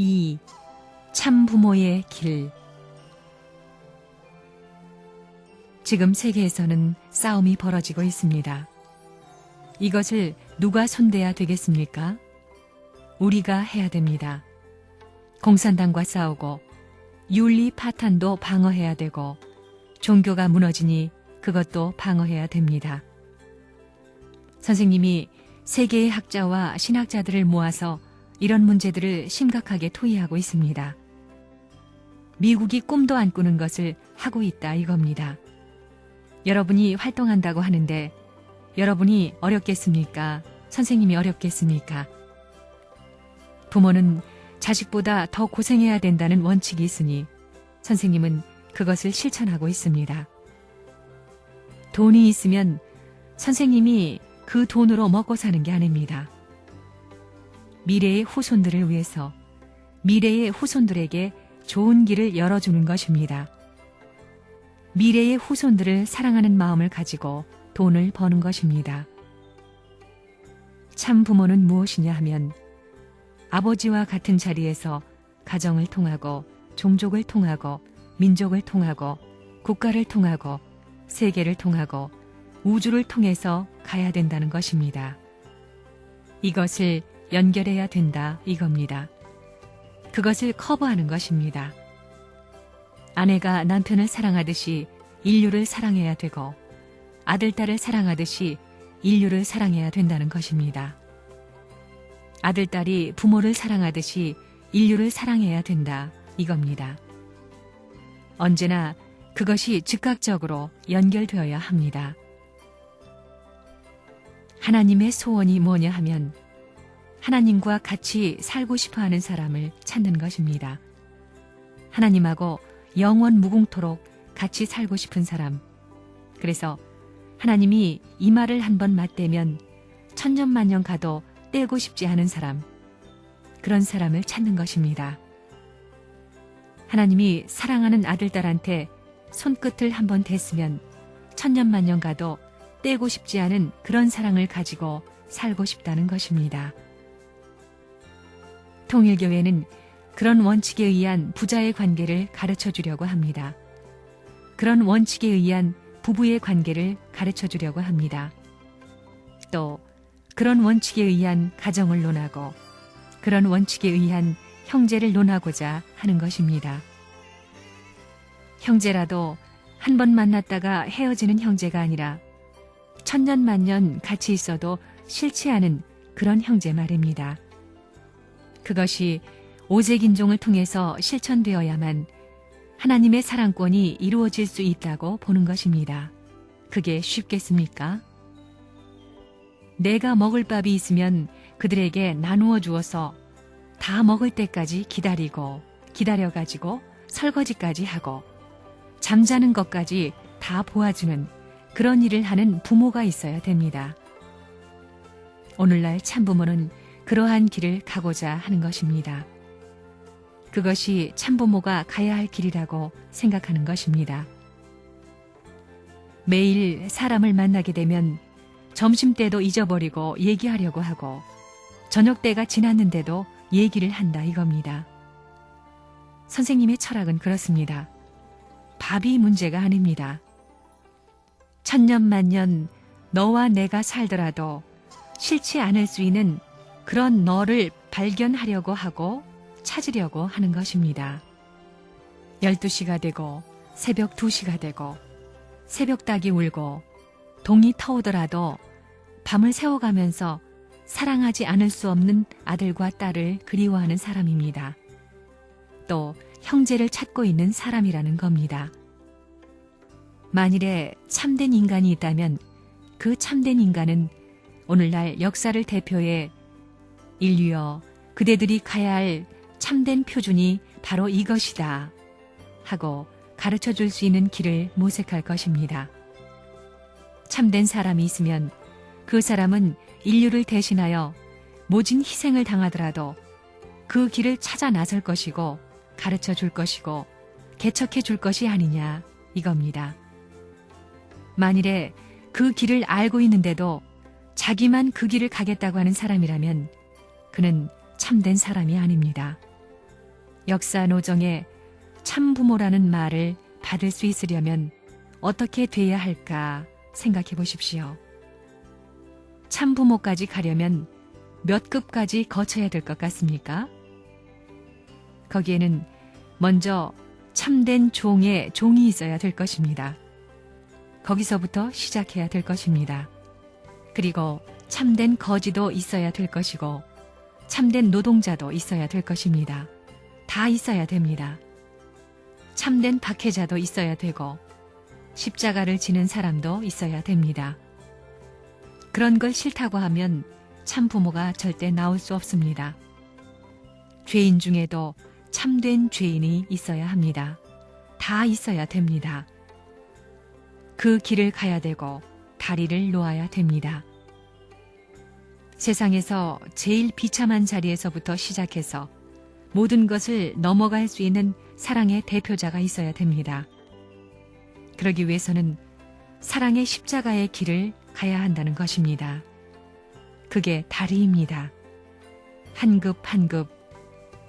2. 참부모의 길 지금 세계에서는 싸움이 벌어지고 있습니다. 이것을 누가 손대야 되겠습니까? 우리가 해야 됩니다. 공산당과 싸우고 윤리 파탄도 방어해야 되고 종교가 무너지니 그것도 방어해야 됩니다. 선생님이 세계의 학자와 신학자들을 모아서 이런 문제들을 심각하게 토의하고 있습니다. 미국이 꿈도 안 꾸는 것을 하고 있다 이겁니다. 여러분이 활동한다고 하는데 여러분이 어렵겠습니까? 선생님이 어렵겠습니까? 부모는 자식보다 더 고생해야 된다는 원칙이 있으니 선생님은 그것을 실천하고 있습니다. 돈이 있으면 선생님이 그 돈으로 먹고 사는 게 아닙니다. 미래의 후손들을 위해서 미래의 후손들에게 좋은 길을 열어주는 것입니다. 미래의 후손들을 사랑하는 마음을 가지고 돈을 버는 것입니다. 참 부모는 무엇이냐 하면 아버지와 같은 자리에서 가정을 통하고 종족을 통하고 민족을 통하고 국가를 통하고 세계를 통하고 우주를 통해서 가야 된다는 것입니다. 이것을 연결해야 된다 이겁니다. 그것을 커버하는 것입니다. 아내가 남편을 사랑하듯이 인류를 사랑해야 되고 아들, 딸을 사랑하듯이 인류를 사랑해야 된다는 것입니다. 아들, 딸이 부모를 사랑하듯이 인류를 사랑해야 된다 이겁니다. 언제나 그것이 즉각적으로 연결되어야 합니다. 하나님의 소원이 뭐냐 하면 하나님과 같이 살고 싶어 하는 사람을 찾는 것입니다. 하나님하고 영원 무궁토록 같이 살고 싶은 사람. 그래서 하나님이 이 말을 한번 맞대면 천년만년 가도 떼고 싶지 않은 사람. 그런 사람을 찾는 것입니다. 하나님이 사랑하는 아들딸한테 손끝을 한번 댔으면 천년만년 가도 떼고 싶지 않은 그런 사랑을 가지고 살고 싶다는 것입니다. 통일교회는 그런 원칙에 의한 부자의 관계를 가르쳐 주려고 합니다. 그런 원칙에 의한 부부의 관계를 가르쳐 주려고 합니다. 또 그런 원칙에 의한 가정을 논하고 그런 원칙에 의한 형제를 논하고자 하는 것입니다. 형제라도 한 번 만났다가 헤어지는 형제가 아니라 천년만년 같이 있어도 싫지 않은 그런 형제 말입니다. 그것이 오색인종을 통해서 실천되어야만 하나님의 사랑권이 이루어질 수 있다고 보는 것입니다. 그게 쉽겠습니까? 내가 먹을 밥이 있으면 그들에게 나누어 주어서 다 먹을 때까지 기다리고 기다려가지고 설거지까지 하고 잠자는 것까지 다 보아주는 그런 일을 하는 부모가 있어야 됩니다. 오늘날 참부모는 그러한 길을 가고자 하는 것입니다. 그것이 참부모가 가야 할 길이라고 생각하는 것입니다. 매일 사람을 만나게 되면 점심 때도 잊어버리고 얘기하려고 하고 저녁 때가 지났는데도 얘기를 한다 이겁니다. 선생님의 철학은 그렇습니다. 밥이 문제가 아닙니다. 천년만년 너와 내가 살더라도 싫지 않을 수 있는 그런 너를 발견하려고 하고 찾으려고 하는 것입니다. 12시가 되고 새벽 2시가 되고 새벽 닭이 울고 동이 터오더라도 밤을 새워가면서 사랑하지 않을 수 없는 아들과 딸을 그리워하는 사람입니다. 또 형제를 찾고 있는 사람이라는 겁니다. 만일에 참된 인간이 있다면 그 참된 인간은 오늘날 역사를 대표해 인류여 그대들이 가야 할 참된 표준이 바로 이것이다 하고 가르쳐 줄 수 있는 길을 모색할 것입니다. 참된 사람이 있으면 그 사람은 인류를 대신하여 모진 희생을 당하더라도 그 길을 찾아 나설 것이고 가르쳐 줄 것이고 개척해 줄 것이 아니냐 이겁니다. 만일에 그 길을 알고 있는데도 자기만 그 길을 가겠다고 하는 사람이라면 그는 참된 사람이 아닙니다. 역사 노정에 참부모라는 말을 받을 수 있으려면 어떻게 돼야 할까 생각해 보십시오. 참부모까지 가려면 몇 급까지 거쳐야 될 것 같습니까? 거기에는 먼저 참된 종의 종이 있어야 될 것입니다. 거기서부터 시작해야 될 것입니다. 그리고 참된 거지도 있어야 될 것이고, 참된 노동자도 있어야 될 것입니다. 다 있어야 됩니다. 참된 박해자도 있어야 되고, 십자가를 지는 사람도 있어야 됩니다. 그런 걸 싫다고 하면 참 부모가 절대 나올 수 없습니다. 죄인 중에도 참된 죄인이 있어야 합니다. 다 있어야 됩니다. 그 길을 가야 되고 다리를 놓아야 됩니다. 세상에서 제일 비참한 자리에서부터 시작해서 모든 것을 넘어갈 수 있는 사랑의 대표자가 있어야 됩니다. 그러기 위해서는 사랑의 십자가의 길을 가야 한다는 것입니다. 그게 다리입니다. 한 급 한 급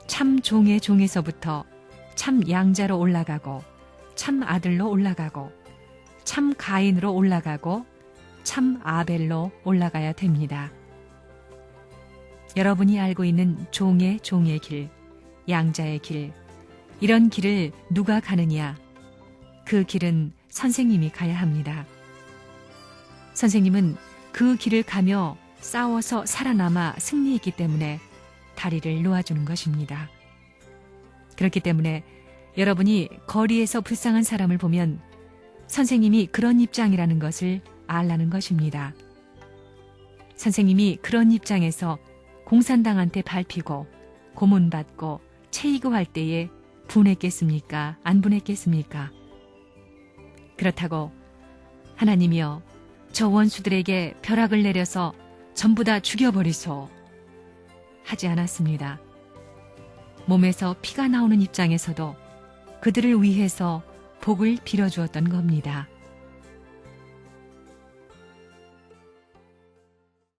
참 종의 종에서부터 참 양자로 올라가고 참 아들로 올라가고 참 가인으로 올라가고 참 아벨로 올라가야 됩니다. 여러분이 알고 있는 종의 종의 길, 양자의 길, 이런 길을 누가 가느냐? 그 길은 선생님이 가야 합니다. 선생님은 그 길을 가며 싸워서 살아남아 승리했기 때문에 다리를 놓아주는 것입니다. 그렇기 때문에 여러분이 거리에서 불쌍한 사람을 보면 선생님이 그런 입장이라는 것을 알라는 것입니다. 선생님이 그런 입장에서 공산당한테 밟히고 고문받고 체이고할 때에 분했겠습니까? 안 분했겠습니까? 그렇다고 하나님이여 저 원수들에게 벼락을 내려서 전부 다 죽여버리소. 하지 않았습니다. 몸에서 피가 나오는 입장에서도 그들을 위해서 복을 빌어주었던 겁니다.